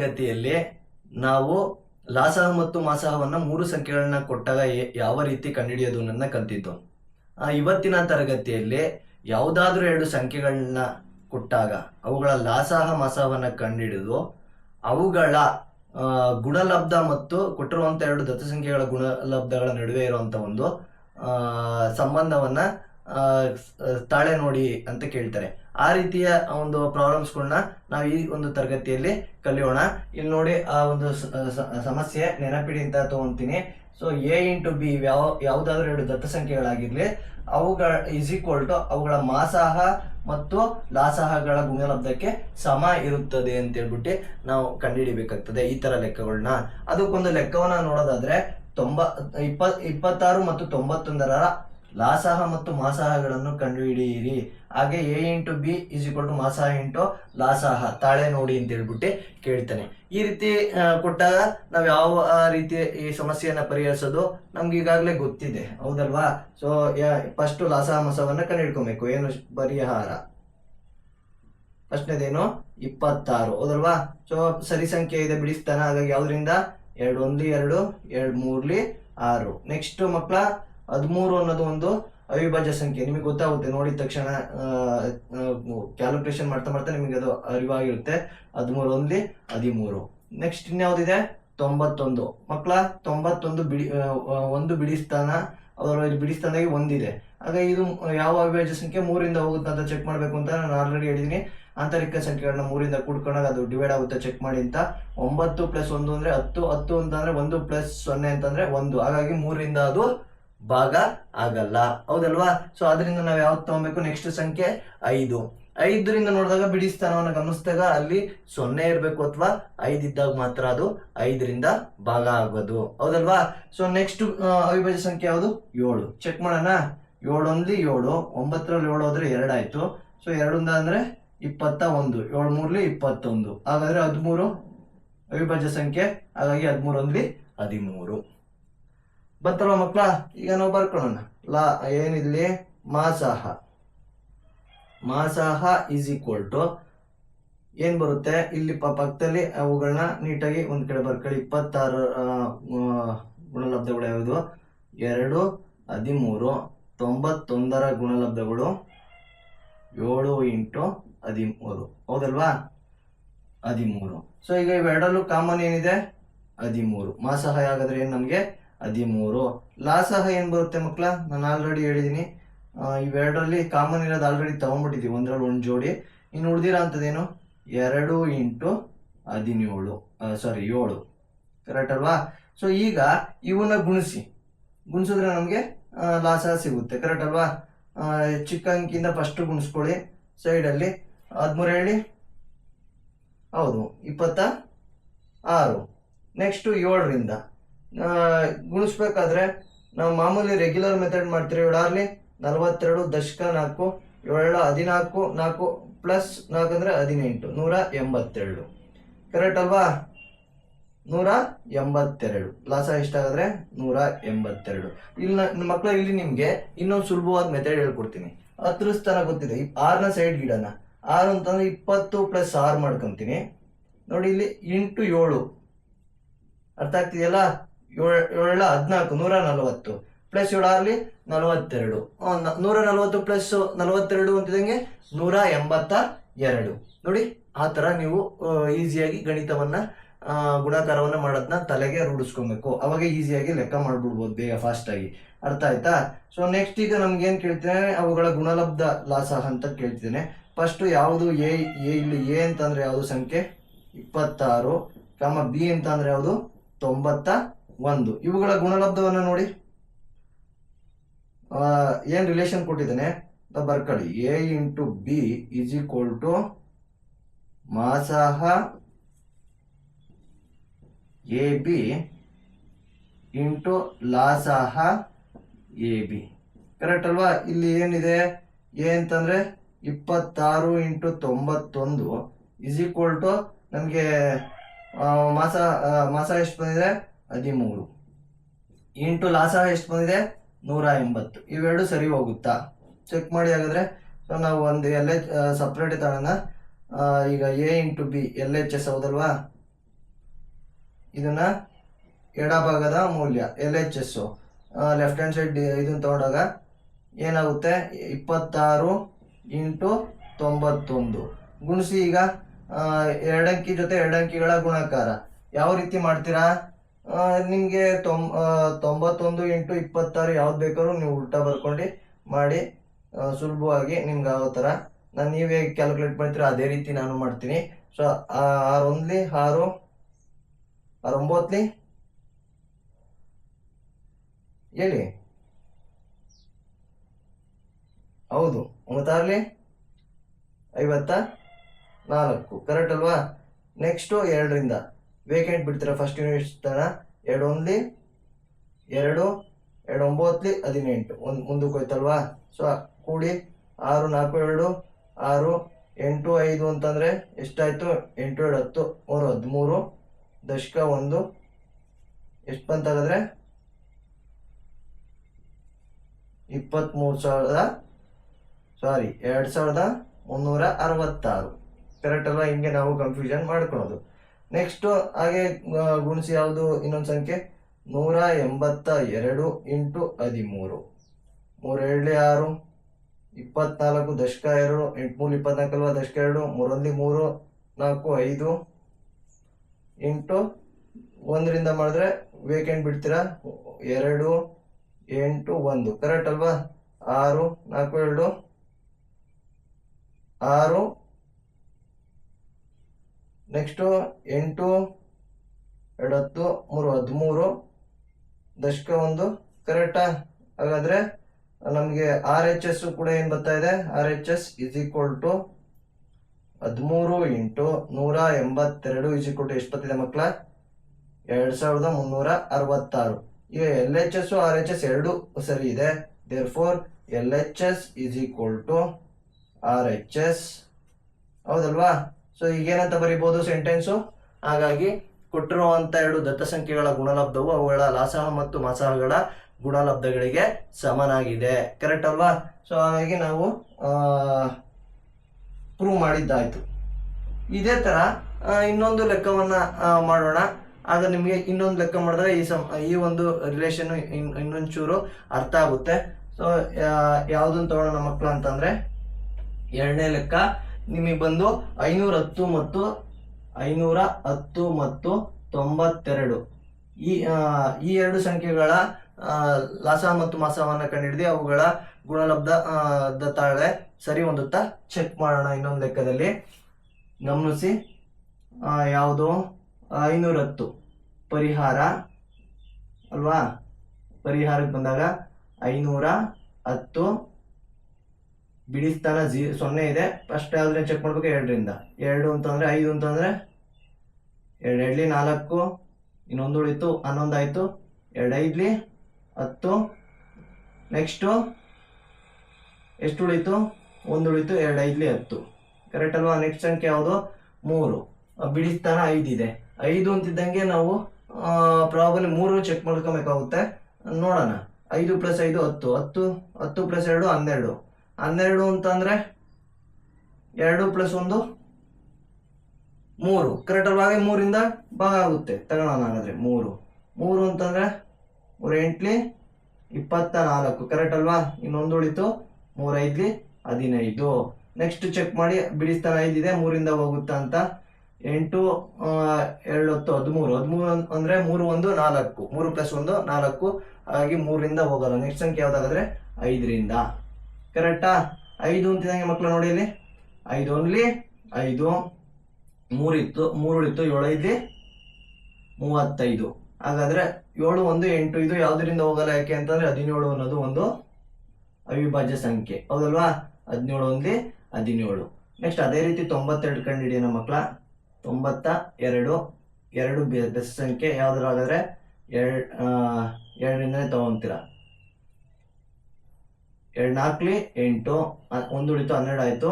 ತರಗತಿಯಲ್ಲಿ ನಾವು ಲಾಸಹ ಮತ್ತು ಮಾಸಹವನ್ನ ಮೂರು ಸಂಖ್ಯೆಗಳನ್ನ ಕೊಟ್ಟಾಗ ಯಾವ ರೀತಿ ಕಂಡುಹಿಡಿಯೋದು ಅನ್ನೋದನ್ನ ಕಲ್ತಿದ್ದು. ಇವತ್ತಿನ ತರಗತಿಯಲ್ಲಿ ಯಾವುದಾದ್ರೂ ಎರಡು ಸಂಖ್ಯೆಗಳನ್ನ ಕೊಟ್ಟಾಗ ಅವುಗಳ ಲಾಸಹ ಮಾಸಹವನ್ನ ಕಂಡುಹಿಡಿದು ಅವುಗಳ ಗುಣಲಬ್ಧ ಮತ್ತು ಕೊಟ್ಟಿರುವಂಥ ಎರಡು ದತ್ತ ಸಂಖ್ಯೆಗಳ ಗುಣಲಬ್ಧಗಳ ನಡುವೆ ಇರುವಂಥ ಒಂದು ಸಂಬಂಧವನ್ನು ತಾಳೆ ನೋಡಿ ಅಂತ ಕೇಳ್ತಾರೆ. ಆ ರೀತಿಯ ಒಂದು ಪ್ರಾಬ್ಲಮ್ಸ್ಗಳನ್ನ ನಾವು ಈ ಒಂದು ತರಗತಿಯಲ್ಲಿ ಕಲಿಯೋಣ. ಇಲ್ಲಿ ನೋಡಿ ಆ ಒಂದು ಸಮಸ್ಯೆ ನೆನಪಿಡಿ ಅಂತ ತಗೊಂತೀನಿ. ಸೊ ಎ ಇಂಟು ಬಿ ಯಾವ, ಯಾವುದಾದ್ರೂ ಎರಡು ದತ್ತ ಸಂಖ್ಯೆಗಳಾಗಿರ್ಲಿ, ಅವುಗಳ ಇಸ್ ಈಕ್ವಲ್ ಟು ಅವುಗಳ ಮಾಸಾಹ ಮತ್ತು ಲಾಸಾಹಗಳ ಗುಣಲಬ್ಧಕ್ಕೆ ಸಮ ಇರುತ್ತದೆ ಅಂತ ಹೇಳ್ಬಿಟ್ಟು ನಾವು ಕಂಡುಹಿಡಿಬೇಕಾಗ್ತದೆ ಈ ತರ ಲೆಕ್ಕಗಳನ್ನ ಅದಕ್ಕೊಂದು ಲೆಕ್ಕವನ್ನ ನೋಡೋದಾದ್ರೆ ತೊಂಬ ಇಪ್ಪ ಇಪ್ಪತ್ತಾರು ಮತ್ತು ತೊಂಬತ್ತೊಂದರ ಲಾಸಾಹ ಮತ್ತು ಮಾಸಾಹಗಳನ್ನು ಕಂಡುಹಿಡಿಯಿರಿ. ಹಾಗೆ A into B is equal to ಮಾಸಾಹ into ಲಾಸಾಹ. ತಾಳೆ ನೋಡಿ ಅಂತ ಹೇಳ್ಬಿಟ್ಟು ಕೇಳ್ತಾನೆ. ಈ ರೀತಿ ಕೊಟ್ಟಾಗ ನಾವು ಯಾವ ರೀತಿ ಈ ಸಮಸ್ಯೆಯನ್ನು ಪರಿಹರಿಸೋದು ನಮ್ಗೆ ಈಗಾಗಲೇ ಗೊತ್ತಿದೆ. ಹೌದಲ್ವಾ? ಸೊ ಫಸ್ಟ್ ಲಾಸಾಹ ಮಾಸವನ್ನ ಕಂಡುಹಿಡ್ಕೊಬೇಕು. ಏನು ಪರಿಹಾರ? ಫಸ್ಟ್ನೇದೇನು ಇಪ್ಪತ್ತಾರು. ಹೌದಲ್ವಾ? ಸೊ ಸರಿ ಸಂಖ್ಯೆ ಇದೆ ಬಿಡಿಸ್ತಾನ ಹಾಗಾಗಿ ಯಾವ್ದ್ರಿಂದ? ಎರಡು, ಒಂದು, ಎರಡು ಎರಡು, ಮೂರ್ಲಿ ಆರು. ನೆಕ್ಸ್ಟ್ ಮಕ್ಕಳ ಹದಿಮೂರು ಅನ್ನೋದು ಒಂದು ಅವಿಭಾಜ್ಯ ಸಂಖ್ಯೆ. ನಿಮಗೆ ಗೊತ್ತಾಗುತ್ತೆ, ನೋಡಿದ ತಕ್ಷಣ ಕ್ಯಾಲ್ಕುಲೇಷನ್ ಮಾಡ್ತಾ ಮಾಡ್ತಾ ನಿಮಗೆ ಅದು ಅರಿವಾಗಿರುತ್ತೆ. ಹದಿಮೂರು ಒಂದ್ಲಿ ಹದಿಮೂರು. ನೆಕ್ಸ್ಟ್ ಇನ್ಯಾವುದಿದೆ? ತೊಂಬತ್ತೊಂದು. ಮಕ್ಕಳ ತೊಂಬತ್ತೊಂದು ಬಿಡಿ ಒಂದು ಬಿಡಿಸ್ತಾನ ಅವರ ಬಿಡಿಸ್ತಾನಾಗಿ ಒಂದಿದೆ. ಆಗ ಇದು ಯಾವ ಅವಿಭಾಜ್ಯ ಸಂಖ್ಯೆ? ಮೂರಿಂದ ಹೋಗುತ್ತೆ ಅಂತ ಚೆಕ್ ಮಾಡಬೇಕು ಅಂತ ನಾನು ಆಲ್ರೆಡಿ ಹೇಳಿದೀನಿ. ಆಂತರಿಕ ಸಂಖ್ಯೆಗಳನ್ನ ಮೂರಿಂದ ಕೂಡ್ಕೊಂಡಾಗ ಅದು ಡಿವೈಡ್ ಆಗುತ್ತೆ ಚೆಕ್ ಮಾಡಿ ಅಂತ. ಒಂಬತ್ತು ಪ್ಲಸ್ ಒಂದು ಅಂದ್ರೆ ಹತ್ತು ಹತ್ತು ಅಂತಂದ್ರೆ ಒಂದು ಪ್ಲಸ್ ಸೊನ್ನೆ ಅಂತಂದ್ರೆ ಒಂದು. ಹಾಗಾಗಿ ಮೂರಿಂದ ಅದು ಭಾಗ ಆಗಲ್ಲ. ಹೌದಲ್ವಾ? ಸೊ ಅದರಿಂದ ನಾವು ಯಾವ್ದು ತಗೋಬೇಕು? ನೆಕ್ಸ್ಟ್ ಸಂಖ್ಯೆ ಐದು. ಐದರಿಂದ ನೋಡಿದಾಗ ಬಿಡಿ ಸ್ಥಾನವನ್ನು ಗಮನಿಸಿದಾಗ ಅಲ್ಲಿ ಸೊನ್ನೆ ಇರಬೇಕು ಅಥವಾ ಐದಿದ್ದಾಗ ಮಾತ್ರ ಅದು ಐದರಿಂದ ಭಾಗ ಆಗೋದು. ಹೌದಲ್ವಾ? ಸೊ ನೆಕ್ಸ್ಟ್ ಅವಿಭಾಜ್ಯ ಸಂಖ್ಯೆ ಯಾವುದು? ಏಳು. ಚೆಕ್ ಮಾಡೋಣ. ಏಳೊಂದ್ಲಿ ಏಳು, ಒಂಬತ್ತರಲ್ಲಿ ಏಳು ಹೋದ್ರೆ ಎರಡಾಯ್ತು. ಸೊ ಎರಡೊಂದ ಅಂದ್ರೆ ಇಪ್ಪತ್ತ ಒಂದು. ಏಳು ಮೂರ್ಲಿ ಇಪ್ಪತ್ತೊಂದು. ಹಾಗಾದ್ರೆ ಹದಿಮೂರು ಅವಿಭಾಜ್ಯ ಸಂಖ್ಯೆ. ಹಾಗಾಗಿ ಹದಿಮೂರೊಂದ್ಲಿ ಹದಿಮೂರು. ಬಂತಲ್ವ ಮಕ್ಕಳ? ಈಗ ನಾವು ಬರ್ಕೊಳ್ಳೋಣ. ಲ ಏನಿಲ್ಲಿ ಮಾಸಾಹ. ಮಾಸಾಹ ಈಸ್ ಈಕ್ವಲ್ ಟು ಏನ್ ಬರುತ್ತೆ? ಇಲ್ಲಿ ಪಕ್ಕದಲ್ಲಿ ಅವುಗಳನ್ನ ನೀಟಾಗಿ ಒಂದ್ ಕಡೆ ಬರ್ಕೊಳ್ಳಿ. ಇಪ್ಪತ್ತಾರು ಗುಣಲಬ್ಧಗಳು ಯಾವುದು? ಎರಡು, ಹದಿಮೂರು, ತೊಂಬತ್ತೊಂದರ ಗುಣಲಬ್ಧಗಳು, ಏಳು ಇಂಟು ಹದಿಮೂರು. ಹೌದಲ್ವಾ? ಹದಿಮೂರು. ಸೊ ಈಗ ಇವೆರಡಲ್ಲೂ ಕಾಮನ್ ಏನಿದೆ? ಹದಿಮೂರು. ಮಾಸಹ ಹಾಗಾದ್ರೆ ಏನ್ ನಮ್ಗೆ? ಹದಿಮೂರು. ಲಾಸಹ ಏನ್ ಬರುತ್ತೆ ಮಕ್ಕಳ ನಾನು ಆಲ್ರೆಡಿ ಹೇಳಿದೀನಿ. ಇವೆರಡರಲ್ಲಿ ಕಾಮನ್ ಇರೋದು ಆಲ್ರೆಡಿ ತಗೊಂಡ್ಬಿಟ್ಟಿದೀವಿ. ಒಂದ್ರಲ್ಲಿ ಒಂದ್ ಜೋಡಿ. ಇನ್ನು ಉಳ್ದಿರೋ ಅಂತದೇನು? ಎರಡು ಇಂಟು ಹದಿನೇಳು. ಸಾರಿ ಏಳು. ಕರೆಕ್ಟ್ ಅಲ್ವಾ? ಸೊ ಈಗ ಇವನ್ನ ಗುಣಿಸಿ. ಗುಣಿಸಿದ್ರೆ ನಮಗೆ ಲಾಸ ಸಿಗುತ್ತೆ. ಕರೆಕ್ಟ್ ಅಲ್ವಾ? ಚಿಕ್ಕ ಅಂಕಿಯಿಂದ ಫಸ್ಟ್ ಗುಣಿಸ್ಕೊಳ್ಳಿ. ಸೈಡಲ್ಲಿ ಹದಿಮೂರು ಹೇಳಿ. ಹೌದು, ಇಪ್ಪತ್ತ ಆರು. ನೆಕ್ಸ್ಟ್ ಏಳರಿಂದ. ಗುಣಿಸ್ಬೇಕಾದ್ರೆ ನಾವು ಮಾಮೂಲಿ ರೆಗ್ಯುಲರ್ ಮೆಥಡ್ ಮಾಡ್ತೀವಿ ಇವಳಾರ್ಲಿ ನಲವತ್ತೆರಡು ದಶಕ ನಾಲ್ಕು ಏಳು ಹದಿನಾಲ್ಕು, ನಾಲ್ಕು ಪ್ಲಸ್ ನಾಲ್ಕು ಅಂದ್ರೆ ಹದಿನೆಂಟು, ನೂರ ಎಂಬತ್ತೆರಡು. ಕರೆಕ್ಟ್ ಅಲ್ವಾ? ನೂರ ಎಂಬತ್ತೆರಡು. ಲಾಸ ಎಷ್ಟಾಗದ್ರೆ ನೂರ ಎಂಬತ್ತೆರಡು. ಇಲ್ಲಿ ಮಕ್ಕಳ ಇಲ್ಲಿ ನಿಮಗೆ ಇನ್ನೊಂದು ಸುಲಭವಾದ ಮೆಥಡ್ ಹೇಳ್ಕೊಡ್ತೀನಿ. ಹತ್ರ ಸ್ಥಾನ ಗೊತ್ತಿದೆ ಆರ್ನ ಸೈಡ್ ಗಿಡನ. ಆರು ಅಂತಂದ್ರೆ ಇಪ್ಪತ್ತು ಪ್ಲಸ್ ಆರು ಮಾಡ್ಕೊಂತೀನಿ. ನೋಡಿ ಇಲ್ಲಿ ಎಂಟು ಏಳು. ಅರ್ಥ ಆಗ್ತಿದೆಯಲ್ಲ? ಏಳು ಹದಿನಾಲ್ಕು, ನೂರ ನಲವತ್ತು. ಪ್ಲಸ್ ಏಳು ಆರ್ಲಿ ನಲವತ್ತೆರಡು. ನೂರ ನಲವತ್ತು ಪ್ಲಸ್ ನಲವತ್ತೆರಡು ಅಂತಿದಂಗೆ ನೂರ ಎಂಬತ್ತ ಎರಡು ನೋಡಿ, ಆ ತರ ನೀವು ಈಸಿಯಾಗಿ ಗಣಿತವನ್ನ ಗುಣಾಕಾರವನ್ನ ಮಾಡೋದನ್ನ ತಲೆಗೆ ರೂಢಿಸ್ಕೊಬೇಕು. ಅವಾಗ ಈಸಿಯಾಗಿ ಲೆಕ್ಕ ಮಾಡ್ಬಿಡ್ಬೋದು ಬೇಗ ಫಾಸ್ಟ್ ಆಗಿ. ಅರ್ಥ ಆಯ್ತಾ? ಸೊ ನೆಕ್ಸ್ಟ್ ಈಗ ನಮ್ಗೆ ಏನ್ ಕೇಳ್ತೇನೆ ಅವುಗಳ ಗುಣಲಬ್ಧ ಲಾಸ ಅಂತ ಕೇಳ್ತಿದ್ದೇನೆ. ಫಸ್ಟ್ ಯಾವುದು ಎ ಇಲ್ಲಿ ಎ ಅಂತಂದ್ರೆ ಯಾವುದು ಸಂಖ್ಯೆ? ಇಪ್ಪತ್ತಾರು, ಕಾಮ ಬಿ ಅಂತಂದ್ರೆ ಯಾವುದು? ತೊಂಬತ್ತ ಒಂದು. ಇವುಗಳ ಗುಣಲಬ್ಧವನ್ನು ನೋಡಿ. ಏನು ರಿಲೇಷನ್ ಕೊಟ್ಟಿದ್ದಾನೆ? ಬರ್ಕೊಳ್ಳಿ A into B is equal to ಮಾಸಾಹ A B into ಲಾಸಾಹ ಎ ಬಿ ಕರೆಕ್ಟ್ ಅಲ್ವಾ? ಇಲ್ಲಿ ಏನಿದೆ? ಎ ಇಪ್ಪತ್ತಾರು ಇಂಟು ತೊಂಬತ್ತೊಂದು ಇಸ್ ಈಕ್ವಲ್ ಟು ನಮಗೆ ಮಾಸ ಮಾಸ ಎಷ್ಟು ಬಂದಿದೆ? ಹದಿಮೂರು. ಇಂಟು ಲಾಸ ಎಷ್ಟು ಬಂದಿದೆ? ನೂರ ಎಂಬತ್ತು. ಇವೆರಡು ಸರಿ ಹೋಗುತ್ತಾ? ಚೆಕ್ ಮಾಡಿ ಹಾಗಾದ್ರೆ. ಸೊ ನಾವು ಒಂದು ಎಲ್ ಎಚ್ ಸಪ್ರೇಟ್ ತಗೋಣ ಈಗ A into B L H S ಹೌದಲ್ವಾ? ಇದನ್ನ ಎಡಭಾಗದ ಮೌಲ್ಯ L H S left hand side ಇದನ್ನ ತಗೊಂಡಾಗ ಏನಾಗುತ್ತೆ? ಇಪ್ಪತ್ತಾರು ಇಂಟು ತೊಂಬತ್ತೊಂದು. ಗುಣಿಸಿ ಈಗ ಎರಡಂಕಿ ಜೊತೆ ಎರಡಂಕಿಗಳ ಗುಣಾಕಾರ. ಯಾವ ರೀತಿ ಮಾಡ್ತೀರಾ? ನಿಮ್ಗೆ ತೊಂಬ ತೊಂಬತ್ತೊಂದು ಇಂಟು ಇಪ್ಪತ್ತಾರು ಯಾವ್ದು ಬೇಕಾದ್ರೂ ನೀವು ಉಲ್ಟಾ ಬರ್ಕೊಂಡು ಮಾಡಿ ಸುಲಭವಾಗಿ ನಿಮ್ಗೆ ಆಗೋ ಥರ. ನಾನು ನೀವು ಹೇಗೆ ಕ್ಯಾಲ್ಕುಲೇಟ್ ಮಾಡ್ತೀರ, ಅದೇ ರೀತಿ ನಾನು ಮಾಡ್ತೀನಿ. ಸೊ ಆರು ಒಂದ್ಲಿ ಆರು ಆರು ಒಂಬತ್ಲಿ ಹೇಳಿ. ಹೌದು, ಒಂಬತ್ತಾರ್ಲಿ ಐವತ್ತ ನಾಲ್ಕು. ಕರೆಕ್ಟ್ ಅಲ್ವಾ? ನೆಕ್ಸ್ಟು ಎರಡರಿಂದ. ವೇಕೆಂಟ್ ಬಿಡ್ತೀರಾ ಫಸ್ಟ್ ಯೂನಿಟ್ ತನ ಎರಡು ಒಂದ್ಲಿ, ಎರಡು ಎರಡು ಒಂಬತ್ತಲಿ ಹದಿನೆಂಟು. ಒಂದು, ಮುಂದಕ್ಕೆ ಹೋಯ್ತಲ್ವಾ? ಸೊ ಕೂಡಿ ಆರು, ನಾಲ್ಕು, ಎರಡು, ಆರು, ಎಂಟು, ಐದು ಅಂತಂದರೆ ಎಷ್ಟಾಯಿತು? ಎಂಟು ಎರಡು ಹತ್ತು, ಮೂರು, ಹದಿಮೂರು, ದಶಕ ಒಂದು. ಎಷ್ಟು ಬಂತಾಗದ್ರೆ ಇಪ್ಪತ್ತ್ಮೂರು ಸಾವಿರದ ಸಾರಿ ಎರಡು ಸಾವಿರದ ಮುನ್ನೂರ ಅರವತ್ತಾರು. ಕರೆಕ್ಟ್ ಅಲ್ವಾ? ಹಿಂಗೆ ನಾವು ಕನ್ಫ್ಯೂಷನ್ ಮಾಡ್ಕೊಳೋದು. ನೆಕ್ಸ್ಟ್ ಹಾಗೆ ಗುಣಿಸಿ ಯಾವುದು? ಇನ್ನೊಂದು ಸಂಖ್ಯೆ. ನೂರ ಎಂಬತ್ತ ಎರಡು ಇಂಟು ಹದಿಮೂರು. ಮೂರು ಏಳಲಿ ಆರು, ಇಪ್ಪತ್ನಾಲ್ಕು ದಶಕ ಎರಡು ಎಂಟುಮೂರು ಇಪ್ಪತ್ನಾಲ್ಕು ಅಲ್ವಾ ದಶಕ ಎರಡು, ಮೂರೊಂದು ಮೂರು, ನಾಲ್ಕು ಐದು. ಎಂಟು ಒಂದರಿಂದ ಮಾಡಿದ್ರೆ ವೇಕೆಂಟ್ ಬಿಡ್ತೀರಾ? ಎರಡು ಎಂಟು ಒಂದು. ಕರೆಕ್ಟ್ ಅಲ್ವಾ? ಆರು, ನಾಲ್ಕು, ಎರಡು. ಆರು ನೆಕ್ಸ್ಟು ಎಂಟು ಎರಡು ಹತ್ತು ಮೂರು, ಹದಿಮೂರು. ದಶಕ ಒಂದು. ಕರೆಕ್ಟಾ ಹಾಗಾದರೆ ನಮಗೆ ಆರ್ ಎಚ್ ಎಸ್ ಕೂಡ ಏನು ಬರ್ತಾ ಇದೆ? R H S is equal to ಹದಿಮೂರು ಇಂಟು ನೂರ ಎಂಬತ್ತೆರಡು ಇಸ್ ಈಕ್ವಲ್ ಟು ಎಷ್ಟು ಬರ್ತಿದೆ ಮಕ್ಕಳ ಎರಡು ಸಾವಿರದ ಮುನ್ನೂರ ಅರವತ್ತಾರು. ಈಗ L H S R H S ಎರಡು ಸರಿ ಇದೆ. Therefore L H S is equal to R H S ಹೌದಲ್ವಾ? ಸೊ ಈಗೇನಂತ ಬರೀಬಹುದು ಸೆಂಟೆನ್ಸು ಹಾಗಾಗಿ, ಕೊಟ್ಟಿರುವಂತ ಎರಡು ದತ್ತ ಸಂಖ್ಯೆಗಳ ಗುಣಲಬ್ಧವು ಅವುಗಳ ಲಾಸಹ ಮತ್ತು ಮಾಸಹಗಳ ಗುಣಲಬ್ಧಗಳಿಗೆ ಸಮನಾಗಿದೆ. ಕರೆಕ್ಟ್ ಅಲ್ವಾ? ಸೊ ಹಾಗಾಗಿ ನಾವು ಪ್ರೂವ್ ಮಾಡಿದ್ದಾಯ್ತು. ಇದೇ ತರ ಇನ್ನೊಂದು ಲೆಕ್ಕವನ್ನ ಮಾಡೋಣ. ಆಗ ನಿಮಗೆ ಇನ್ನೊಂದು ಲೆಕ್ಕ ಮಾಡಿದ್ರೆ ಈ ಸಮ ಈ ಒಂದು ರಿಲೇಷನ್ ಇನ್ನೊಂಚೂರು ಅರ್ಥ ಆಗುತ್ತೆ. ಸೊ ಯಾವುದನ್ನು ತಗೊಳ್ಳೋಣ ಮಕ್ಕಳು ಅಂತಂದ್ರೆ, ಎರಡನೇ ಲೆಕ್ಕ ನಿಮಗೆ ಬಂದು ಐನೂರ ಹತ್ತು ಮತ್ತು ಐನೂರ ಹತ್ತು ಮತ್ತು ತೊಂಬತ್ತೆರಡು. ಈ ಈ ಎರಡು ಸಂಖ್ಯೆಗಳ ಲಾಸ ಮತ್ತು ಮಾಸವನ್ನು ಕಂಡುಹಿಡಿದು ಅವುಗಳ ಗುಣಲಬ್ಧ ದ ತಾಳೆ ಸರಿ ಹೊಂದುತ್ತಾ ಚೆಕ್ ಮಾಡೋಣ ಇನ್ನೊಂದು ಲೆಕ್ಕದಲ್ಲಿ. ಗಮನಿಸಿ ಯಾವುದು? ಐನೂರ ಹತ್ತು. ಪರಿಹಾರ, ಅಲ್ವಾ? ಪರಿಹಾರಕ್ಕೆ ಬಂದಾಗ ಐನೂರ ಹತ್ತು ಬಿಡಿಸ್ತಾನ ಜೀ ಸೊನ್ನೆ ಇದೆ. ಫಸ್ಟ್ ಆದ್ರೆ ಚೆಕ್ ಮಾಡ್ಬೇಕು ಎರಡರಿಂದ. ಎರಡು ಅಂತಂದ್ರೆ ಐದು ಅಂತಂದ್ರೆ ಎರಡು ಎರಡ್ಲಿ ನಾಲ್ಕು ಇನ್ನೊಂದು ಉಳಿತು ಹನ್ನೊಂದು ಆಯ್ತು. ಎರಡು ಐದ್ಲಿ ಹತ್ತು. ನೆಕ್ಸ್ಟು ಎಷ್ಟು ಉಳಿತು? ಒಂದು ಉಳಿತು ಎರಡು ಐದ್ಲಿ ಹತ್ತು. ಕರೆಕ್ಟ್ ಅಲ್ವಾ? ನೆಕ್ಸ್ಟ್ ಸಂಖ್ಯೆ ಯಾವುದು? ಮೂರು. ಆ, ಬಿಡಿಸ್ತಾನ ಐದಿದೆ ಐದು ಅಂತಿದ್ದಂಗೆ ನಾವು ಪ್ರಾಬ್ಲಮ್ ಮೂರು ಚೆಕ್ ಮಾಡ್ಕೊಬೇಕಾಗುತ್ತೆ. ನೋಡೋಣ. ಐದು ಪ್ಲಸ್ ಐದು ಹತ್ತು. ಹತ್ತು ಹತ್ತು ಪ್ಲಸ್ ಎರಡು ಹನ್ನೆರಡು. ಹನ್ನೆರಡು ಅಂತಂದರೆ ಎರಡು ಪ್ಲಸ್ ಒಂದು ಮೂರು. ಕರೆಕ್ಟ್ ಅಲ್ವಾ? ಮೂರಿಂದ ಭಾಗ ಆಗುತ್ತೆ. ತಗೊಳ್ಳೋಣ ಹಾಗಾದ್ರೆ ಮೂರು. ಮೂರು ಅಂತಂದ್ರೆ ಮೂರು ಎಂಟ್ಲಿ ಇಪ್ಪತ್ತ ನಾಲ್ಕು ಕರೆಕ್ಟ್ ಅಲ್ವಾ? ಇನ್ನೊಂದು ಉಳಿತು ಮೂರೈದ್ಲಿ ಹದಿನೈದು. ನೆಕ್ಸ್ಟ್ ಚೆಕ್ ಮಾಡಿ ಬಿಡಿಸ್ತಾನ ಐದಿದೆ, ಮೂರಿಂದ ಹೋಗುತ್ತಾ ಅಂತ. ಎಂಟು ಎರಡು ಹತ್ತು, ಹದಿಮೂರು. ಹದಿಮೂರು ಅಂದರೆ ಮೂರು, ಒಂದು, ನಾಲ್ಕು. ಮೂರು ಪ್ಲಸ್ ಒಂದು, ನಾಲ್ಕು. ಹಾಗಾಗಿ ಮೂರಿಂದ ಹೋಗಲ್ಲ. ನೆಕ್ಸ್ಟ್ ಸಂಖ್ಯೆ ಯಾವ್ದಾಗಾದ್ರೆ ಐದರಿಂದ. ಕರೆಕ್ಟಾ ಐದು ಅಂತಿದಂಗೆ ಮಕ್ಕಳು ನೋಡಿ ಇಲ್ಲಿ. ಐದು ಓನ್ಲಿ ಐದು ಮೂರಿತ್ತು ಮೂರು ಇತ್ತು ಏಳು ಐದು, ಮೂವತ್ತೈದು. ಹಾಗಾದ್ರೆ ಏಳು ಒಂದು, ಎಂಟು ಇದು ಯಾವ್ದರಿಂದ ಹೋಗಲ್ಲ ಯಾಕೆ ಅಂತಂದ್ರೆ ಹದಿನೇಳು ಅನ್ನೋದು ಒಂದು ಅವಿಭಾಜ್ಯ ಸಂಖ್ಯೆ. ಹೌದಲ್ವಾ? ಹದಿನೇಳು ಒಂದ್ಲಿ ಹದಿನೇಳು. ನೆಕ್ಸ್ಟ್ ಅದೇ ರೀತಿ ತೊಂಬತ್ತೆರಡು ಕಂಡು ಹಿಡಿಯೋಣ ಮಕ್ಕಳ ತೊಂಬತ್ತ, ಎರಡು ಎರಡು ಬೆಸ್ ಸಂಖ್ಯೆ ಸಂಖ್ಯೆ ಹಾಗಾದ್ರೆ ಎರಡು ಎರಡರಿಂದನೇ ತಗೊಂತೀರ. ಎರಡು ನಾಲ್ಕಲಿ ಎಂಟು ಒಂದು ಉಳಿತು ಹನ್ನೆರಡು ಆಯ್ತು.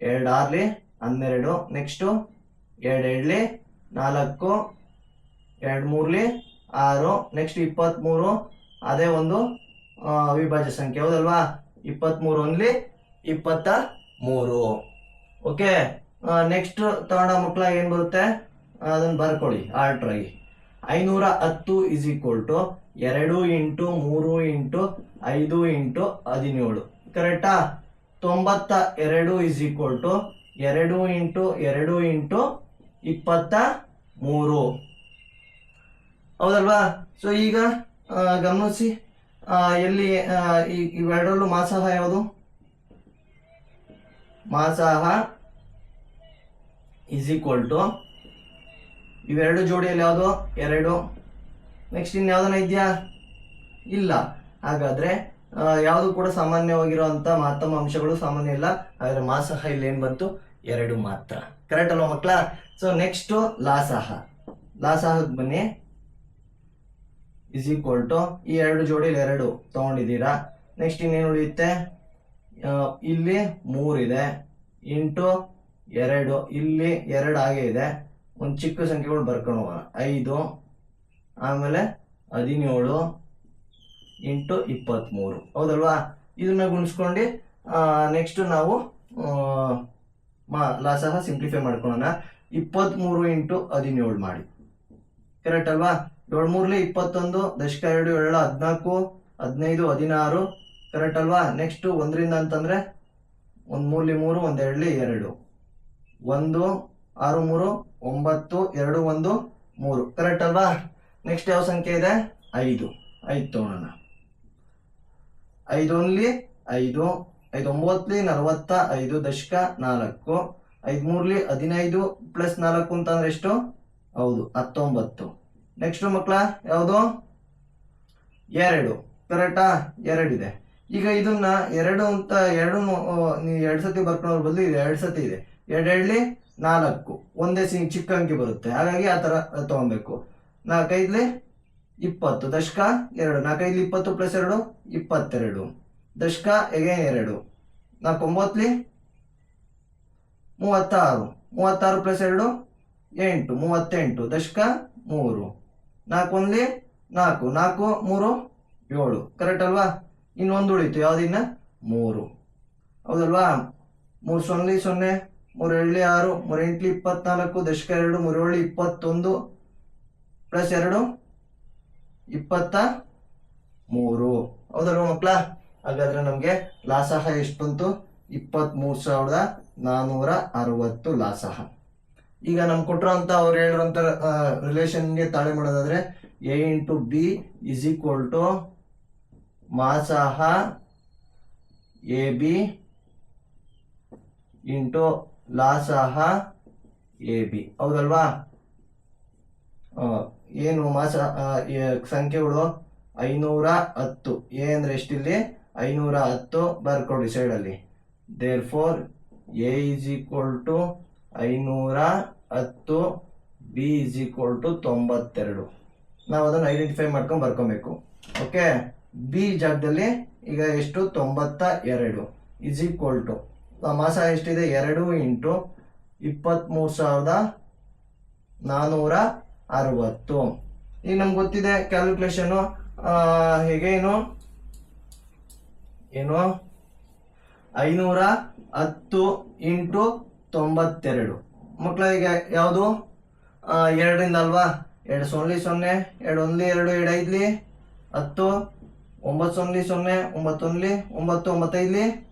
ಎರಡು ಆರ್ಲಿ ಹನ್ನೆರಡು, ನೆಕ್ಸ್ಟು ಎರಡು ಎರಡ್ಲಿ ನಾಲ್ಕು ಎರಡು ಮೂರ್ಲಿ ಆರು, ನೆಕ್ಸ್ಟ್ ಇಪ್ಪತ್ತ್ಮೂರು ಅದೇ ಒಂದು ಅವಿಭಾಜ್ಯ ಸಂಖ್ಯೆ. ಹೌದಲ್ವಾ? ಇಪ್ಪತ್ತ್ಮೂರು ಒಂದ್ಲಿ ಇಪ್ಪತ್ತ ಮೂರು. ಓಕೆ? ನೆಕ್ಸ್ಟ್ ತಗೊಂಡ ಮಕ್ಕಳ ಏನು ಬರುತ್ತೆ? ಅದನ್ನ ಬರ್ಕೊಳ್ಳಿ ಆರ್ಟ್ರಾಗಿ ಐನೂರ ಹತ್ತು ಇಸ್ ಈಕ್ವಲ್ ಟು ಎರಡು ಇಂಟು ಮೂರು ಇಂಟು ಐದು ಇಂಟು ಹದಿನೇಳು. ಕರೆಕ್ಟಾ ತೊಂಬತ್ತ ಎರಡು ಇಸ್ ಈಕ್ವಲ್ ಟು ಎರಡು ಇಂಟು ಎರಡು ಇಂಟು ಇಪ್ಪತ್ತ ಮೂರು. ಹೌದಲ್ವಾ? ಸೊ ಈಗ ಗಮನಿಸಿ ಎಲ್ಲಿ ಇವೆರಡರಲ್ಲೂ ಮಾಸಾಹ ಯಾವುದು? ಮಾಸಾಹ ಇಸ್ ಈಕ್ವಲ್ ಟು ಇವೆರಡು ಜೋಡಿಯಲ್ಲಿ ಯಾವುದು? ಎರಡು. ನೆಕ್ಸ್ಟ್ ಇನ್ಯಾವ್ದನ ಇದೆಯಾ? ಇಲ್ಲ. ಹಾಗಾದ್ರೆ ಯಾವುದು ಕೂಡ ಸಾಮಾನ್ಯವಾಗಿರುವಂಥ ಮಹತ್ತಮ ಅಂಶಗಳು ಸಾಮಾನ್ಯ ಇಲ್ಲ. ಆದರೆ ಮಾಸಹ ಇಲ್ಲಿ ಏನ್ ಬಂತು? ಎರಡು ಮಾತ್ರ. ಕರೆಕ್ಟ್ ಅಲ್ವಾ ಮಕ್ಕಳ ಸೊ ನೆಕ್ಸ್ಟ್ ಲಾಸಹ. ಲಾಸಹಕ್ಕೆ ಬನ್ನಿ. ಇಸ್ ಈಕ್ವಲ್ ಈ ಎರಡು ಜೋಡಿಯಲ್ಲಿ ಎರಡು ತಗೊಂಡಿದ್ದೀರಾ? ನೆಕ್ಸ್ಟ್ ಇನ್ನೇನು ಉಳಿಯುತ್ತೆ? ಇಲ್ಲಿ ಮೂರಿದೆ ಇಂಟು ಎರಡು. ಇಲ್ಲಿ ಎರಡು ಹಾಗೆ ಇದೆ. ಒಂದು ಚಿಕ್ಕ ಸಂಖ್ಯೆಗಳು ಬರ್ಕೊಂಡು ಹೋಗೋಣ. ಐದು, ಆಮೇಲೆ ಹದಿನೇಳು ಇಂಟು ಇಪ್ಪತ್ತ್ಮೂರು ಹೌದಲ್ವಾ? ಇದನ್ನ ಗುಣಿಸ್ಕೊಂಡು ನೆಕ್ಸ್ಟ್ ನಾವು ಮಾ ಲಾಸಹ ಸಿಂಪ್ಲಿಫೈ ಮಾಡ್ಕೊಳ್ಳೋಣ. ಇಪ್ಪತ್ತ್ಮೂರು ಇಂಟು ಹದಿನೇಳು ಮಾಡಿ. ಕರೆಕ್ಟ್ ಅಲ್ವಾ? ಏಳು ಮೂರ್ಲಿ ಇಪ್ಪತ್ತೊಂದು ದಶಕ ಎರಡು ಏಳು, ಹದಿನಾಲ್ಕು, ಹದಿನೈದು, ಹದಿನಾರು. ಕರೆಕ್ಟ್ ಅಲ್ವಾ? ನೆಕ್ಸ್ಟ್ ಒಂದರಿಂದ ಅಂತಂದರೆ, ಒಂದು ಮೂರ್ಲಿ ಮೂರು ಒಂದು ಎರಡ್ಲಿ ಎರಡು. ಒಂದು ಆರು ಮೂರು ಒಂಬತ್ತು, ಎರಡು, ಒಂದು, ಮೂರು. ಕರೆಕ್ಟ್ ಅಲ್ವಾ? ನೆಕ್ಸ್ಟ್ ಯಾವ ಸಂಖ್ಯೆ ಇದೆ? ಐದು. ಐದು ತಗೊಳ್ಳೋಣ ಐದು ಒಂದ್ಲಿ ಐದು. ಐದು ಒಂಬತ್ತಲಿ ನಲವತ್ತ, ಐದು ದಶಕ, ನಾಲ್ಕು. ಐದು ಮೂರ್ಲಿ ಹದಿನೈದು ಪ್ಲಸ್ ನಾಲ್ಕು ಅಂತಂದ್ರೆ ಎಷ್ಟು? ಹೌದು, ಹತ್ತೊಂಬತ್ತು. ನೆಕ್ಸ್ಟ್ ಮಕ್ಕಳ, ಯಾವುದು? ಎರಡು. ಕರೆಕ್ಟಾ ಎರಡಿದೆ ಈಗ ಇದನ್ನ ಎರಡು ಅಂತ ಎರಡು ಎರಡು ಸತಿ ಬರ್ಕೊಳ್ಳೋ ಬದಲು ಇದು ಎರಡು ಸತಿ ಇದೆ. ಎರಡು ಎರಡ್ಲಿ ನಾಲ್ಕು. ಒಂದೇ ಸಿಂಗ್ ಚಿಕ್ಕ ಅಂಕಿ ಬರುತ್ತೆ. ಹಾಗಾಗಿ ಆ ಥರ ತಗೊಬೇಕು ನಾಲ್ಕೈದ್ಲೆ ಇಪ್ಪತ್ತು. ದಶಕ ಎರಡು. ನಾಲ್ಕೈದ್ಲಿ ಇಪ್ಪತ್ತು ಪ್ಲಸ್ ಎರಡು, ಇಪ್ಪತ್ತೆರಡು. ದಶಕ ಎಗೇನ್ ಎರಡು. ನಾಲ್ಕೊಂಬತ್ಲಿ ಮೂವತ್ತಾರು. ಮೂವತ್ತಾರು ಪ್ಲಸ್ ಎರಡು, ಎಂಟು. ಮೂವತ್ತೆಂಟು. ದಶಕ ಮೂರು. ನಾಲ್ಕು ಒಂದ್ಲಿ ನಾಲ್ಕು. ನಾಲ್ಕು, ಮೂರು, ಏಳು. ಕರೆಕ್ಟ್ ಅಲ್ವಾ? ಇನ್ನೊಂದು ಉಳಿತು. ಯಾವ್ದಿನ್ನ ಮೂರು. ಹೌದಲ್ವಾ? ಮೂರು ಸೊನ್ನೆ ಸೊನ್ನೆ ಮೂರು ಏಳ್ಲಿ ಆರು ಮೂರೆಂಟ್ಲಿ ಇಪ್ಪತ್ನಾಲ್ಕು, ದಶಕ ಎರಡು, ಮೂರೇಳು ಇಪ್ಪತ್ತೊಂದು, ಪ್ಲಸ್ ಎರಡು, ಇಪ್ಪತ್ತ ಮೂರು. ಹೌದಲ್ವ ಮಕ್ಕಳ? ಹಾಗಾದ್ರೆ ನಮಗೆ ಲಾಸಹ ಎಷ್ಟು ಬಂತು? ಇಪ್ಪತ್ತ್ಮೂರು ಸಾವಿರದ ನಾನ್ನೂರ ಅರವತ್ತು ಲಾಸಹ. ಈಗ ನಮ್ಗೆ ಕೊಟ್ಟಿರೋಂಥ ಅವ್ರು ಹೇಳಿರೋಂಥ ರಿಲೇಷನ್ಗೆ ತಾಳೆ ಮಾಡೋದಾದ್ರೆ A into B is equal to ಮಾಸಹ A B into ಲಾಸಹ ಎ ಬಿ ಹೌದಲ್ವಾ ಏನು ಮಾಸ ಸಂಖ್ಯೆಗಳು? ಐನೂರ ಹತ್ತು. ಎ ಅಂದ್ರೆ ಎಷ್ಟಿಲ್ಲಿ? ಐನೂರ ಹತ್ತು ಬರ್ಕೊಡಿ ಸೈಡಲ್ಲಿ. Therefore A is equal to ಐನೂರ ಹತ್ತು ಬಿ ಇಸ್ ಈಕ್ವಲ್ ಟು ತೊಂಬತ್ತೆರಡು. ನಾವು ಅದನ್ನು ಐಡೆಂಟಿಫೈ ಮಾಡ್ಕೊಂಡು ಬರ್ಕೊಬೇಕು. ಓಕೆ ಬಿ ಜಾಗದಲ್ಲಿ ಈಗ ಎಷ್ಟು? ತೊಂಬತ್ತ ಎರಡು. ಇಸ್ ಈಕ್ವಲ್ ಟು ಮಾಸ ಎಷ್ಟಿದೆ? ಎರಡು ಇಂಟು ಇಪ್ಪತ್ತ್ಮೂರು ಸಾವಿರದ ನಾನ್ನೂರ ಅರವತ್ತು. ಈಗ ನಮ್ಗೆ ಗೊತ್ತಿದೆ ಕ್ಯಾಲ್ಕುಲೇಷನು ಹೇಗೆ ಏನು? ಏನು? ಐನೂರ ಹತ್ತು ಇಂಟು ತೊಂಬತ್ತೆರಡು. ಮಕ್ಕಳಿಗೆ ಯಾವುದು? ಎರಡರಿಂದ ಅಲ್ವಾ? ಎರಡು ಸೊನ್ನೆ ಸೊನ್ನೆ, ಎರಡು ಒಂದ್ಲಿ ಎರಡು ಎರಡು ಐದ್ಲಿ, ಹತ್ತು, ಒಂಬತ್ತು ಸೊನ್ನೆ ಸೊನ್ನೆ ಒಂಬತ್ತೊಂದ್ಲಿ ಒಂಬತ್ತು ಒಂಬತ್ತೈದ್ಲಿ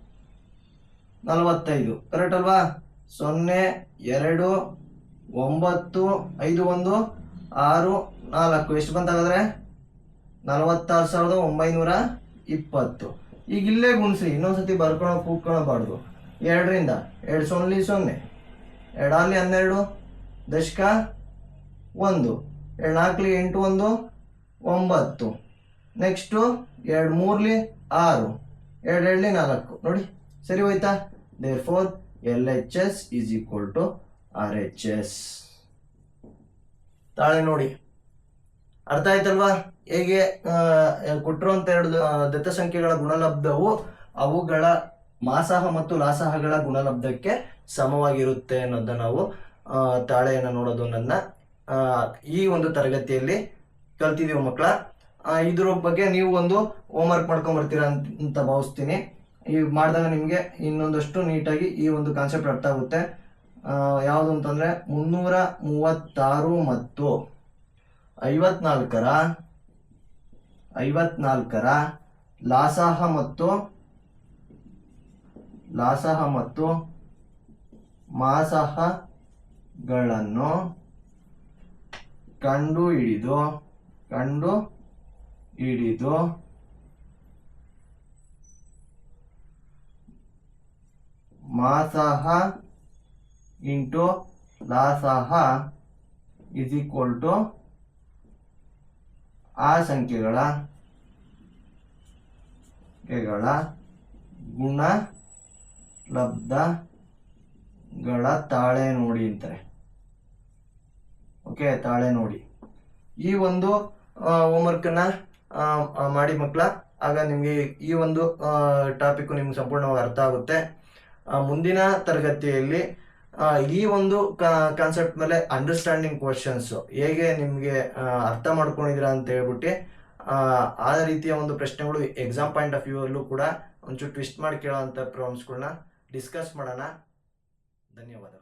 ನಲವತ್ತೈದು. ಕರೆಕ್ಟ್ ಅಲ್ವಾ? ಸೊನ್ನೆ, ಎರಡು, ಒಂಬತ್ತು, ಐದು, ಒಂದು, ಆರು, ನಾಲ್ಕು. ಎಷ್ಟು ಬಂತಾಗಾದ್ರೆ? ನಲವತ್ತಾರು ಸಾವಿರದ ಒಂಬೈನೂರ ಇಪ್ಪತ್ತು. ಈಗ ಇಲ್ಲೇ ಗುಣಿಸಿ. ಇನ್ನೊಂದ್ಸತಿ ಬರ್ಕೊಳೋ ಕೂತ್ಕೊಳಬಾರ್ದು ಎರಡರಿಂದ. ಎರಡು ಸೊನ್ನೆ ಸೊನ್ನೆ. ಎರಡಲ್ಲಿ ಹನ್ನೆರಡು. ದಶಕ ಒಂದು. ಎರಡು ನಾಲ್ಕಲಿ ಎಂಟು, ಒಂದು, ಒಂಬತ್ತು. ನೆಕ್ಸ್ಟು ಎರಡು ಮೂರ್ಲಿ ಆರು. ಎರಡು ಎರಡಲಿ ನಾಲ್ಕು. ನೋಡಿ, ಸರಿ ಹೋಯ್ತಾ? There LHS is equal to RHS. ತಾಳೆ ನೋಡಿ. ಅರ್ಥ ಆಯ್ತಲ್ವಾ? ಹೇಗೆ ಕೊಟ್ಟಿರುವಂತ ಎರಡು ದತ್ತ ಸಂಖ್ಯೆಗಳ ಗುಣಲಬ್ಧವು ಅವುಗಳ ಮಾಸಾಹ ಮತ್ತು ಲಾಸಾಹಗಳ ಗುಣಲಬ್ಧಕ್ಕೆ ಸಮವಾಗಿರುತ್ತೆ ಅನ್ನೋದನ್ನ ನಾವು ತಾಳೆಯನ್ನು ನೋಡೋದು ನನ್ನ ಆ, ಈ ಒಂದು ತರಗತಿಯಲ್ಲಿ ಕಲ್ತಿದೀವಿ ಮಕ್ಕಳ. ಇದರ ಬಗ್ಗೆ ನೀವು ಒಂದು ಹೋಮ್ವರ್ಕ್ ವರ್ಕ್ ಬರ್ತೀರಾ ಅಂತ ಅಂತ ಭಾವಿಸ್ತೀನಿ. ಈ ಮಾಡಿದಾಗ ನಿಮಗೆ ಇನ್ನೊಂದಷ್ಟು ನೀಟಾಗಿ ಈ ಒಂದು ಕಾನ್ಸೆಪ್ಟ್ ಅರ್ಥ ಆಗುತ್ತೆ. ಯಾವುದು ಅಂತಂದರೆ ಮುನ್ನೂರ ಮೂವತ್ತಾರು ಮತ್ತು ಐವತ್ನಾಲ್ಕರ ಐವತ್ನಾಲ್ಕರ, ಲಾಸಹ ಮತ್ತು ಲಾಸಹ ಮತ್ತು ಮಾಸಹಗಳನ್ನು ಕಂಡು ಹಿಡಿದು ಕಂಡು ಹಿಡಿದು ಮಾಸಹ ಇಂಟು ಲಾಸಾಹ ಇಸ್ ಈಕ್ವಲ್ ಟು ಆ ಸಂಖ್ಯೆಗಳ ಸಂಖ್ಯೆಗಳ ಗುಣ ಲಬ್ಧಗಳ ತಾಳೆ ನೋಡಿ ಅಂತಾರೆ. ಓಕೆ ತಾಳೆ ನೋಡಿ. ಈ ಒಂದು ಹೋಮ್ವರ್ಕನ್ನು ಮಾಡಿ ಮಕ್ಕಳ ಆಗ ನಿಮಗೆ ಈ ಒಂದು ಟಾಪಿಕ್ ನಿಮ್ಗೆ ಸಂಪೂರ್ಣವಾಗಿ ಅರ್ಥ ಆಗುತ್ತೆ. ಮುಂದಿನ ತರಗತಿಯಲ್ಲಿ ಈ ಒಂದು ಕಾನ್ಸೆಪ್ಟ್ ಮೇಲೆ ಅಂಡರ್ಸ್ಟ್ಯಾಂಡಿಂಗ್ ಕ್ವಶನ್ಸ್ ಹೇಗೆ ನಿಮಗೆ ಅರ್ಥ ಮಾಡ್ಕೊಂಡಿದ್ದೀರಾ ಅಂತ ಹೇಳ್ಬಿಟ್ಟು ಆ, ರೀತಿಯ ಒಂದು ಪ್ರಶ್ನೆಗಳು ಎಕ್ಸಾಮ್ ಪಾಯಿಂಟ್ ಆಫ್ ವ್ಯೂ ಅಲ್ಲೂ ಕೂಡ ಒಂಚೂರು ಟ್ವಿಸ್ಟ್ ಮಾಡಿ ಕೇಳೋವಂಥ ಪ್ರಾಬ್ಲಮ್ಸ್ಗಳನ್ನ ಡಿಸ್ಕಸ್ ಮಾಡೋಣ. ಧನ್ಯವಾದಗಳು.